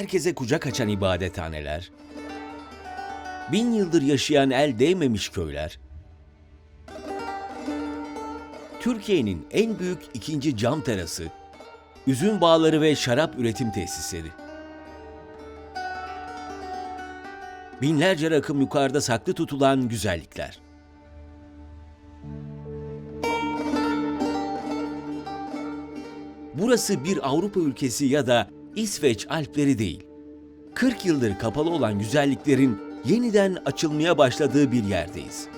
herkese kucak açan ibadethaneler, bin yıldır yaşayan el değmemiş köyler, Türkiye'nin en büyük ikinci cam terası, üzüm bağları ve şarap üretim tesisleri. Binlerce rakım yukarıda saklı tutulan güzellikler. Burası bir Avrupa ülkesi ya da İsveç Alpleri değil. 40 yıldır kapalı olan güzelliklerin yeniden açılmaya başladığı bir yerdeyiz.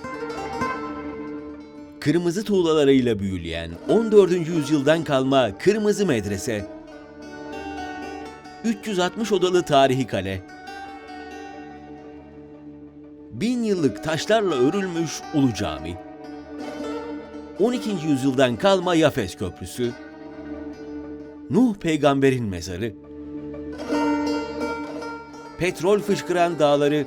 Kırmızı tuğlalarıyla büyüleyen 14. yüzyıldan kalma Kırmızı Medrese, 360 odalı tarihi kale, bin yıllık taşlarla örülmüş Ulu Cami, 12. yüzyıldan kalma Yafes Köprüsü, Nuh peygamberin mezarı, petrol fışkıran dağları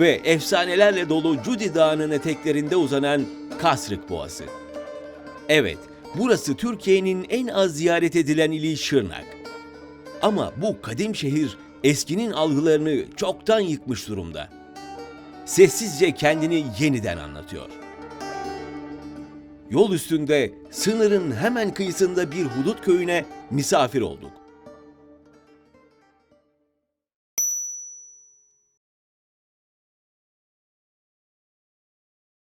ve efsanelerle dolu Cudi Dağı'nın eteklerinde uzanan Kasrık Boğazı. Evet, burası Türkiye'nin en az ziyaret edilen ili Şırnak. Ama bu kadim şehir eskinin algılarını çoktan yıkmış durumda. Sessizce kendini yeniden anlatıyor. Yol üstünde sınırın hemen kıyısında bir hudut köyüne misafir olduk.